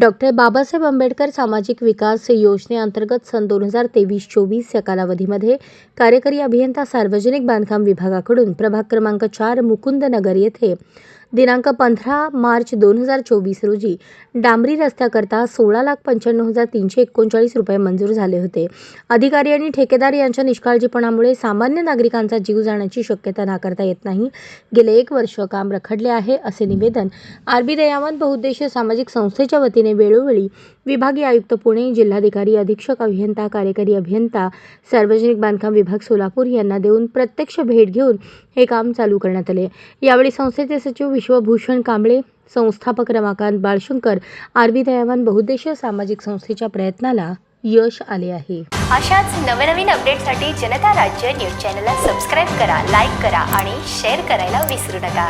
Doctor Babasaheb Ambedkar सामाजिक विकास योजनेअंतर्गत सन दोन हजार तेवीस चोवीस या कालावधीमध्ये कार्यकारी अभियंता सार्वजनिक बांधकाम विभागाकडून प्रभाग क्रमांक चार मुकुंद नगर येथे दिनांक पंधरा मार्च दोन हजार चोवीस रोजी डांबरी रस्त्याकरता सोळा लाख पंच्याण्णव हजार तीनशे एकोणचाळीस रुपये मंजूर झाले होते. अधिकारी आणि ठेकेदार यांच्या निष्काळजीपणामुळे सामान्य नागरिकांचा जीव जाण्याची शक्यता नाकारता येत नाही. गेले एक वर्ष काम रखडले आहे असे निवेदन आरबी दयावंत बहुउद्देशीय सामाजिक संस्थेच्या वतीने वेळोवेळी विभागीय आयुक्त पुणे जिल्हाधिकारी अधीक्षक अभियंता कार्यकारी अभियंता सार्वजनिक बांधकाम विभाग सोलापूर यांना देऊन प्रत्यक्ष भेट घेऊन हे काम चालू करण्यात आले. यावेळी संस्थेचे सचिव विश्वभूषण कांबळे संस्थापक रमाकांत बाळशंकर आरबी दयावान बहुउद्देशीय सामाजिक संस्थेच्या प्रयत्नाला यश आले आहे. अशाच नवनवीन अपडेटसाठी जनता राज्य न्यूज चॅनलला सबस्क्राईब करा लाईक करा आणि शेअर करायला विसरू नका.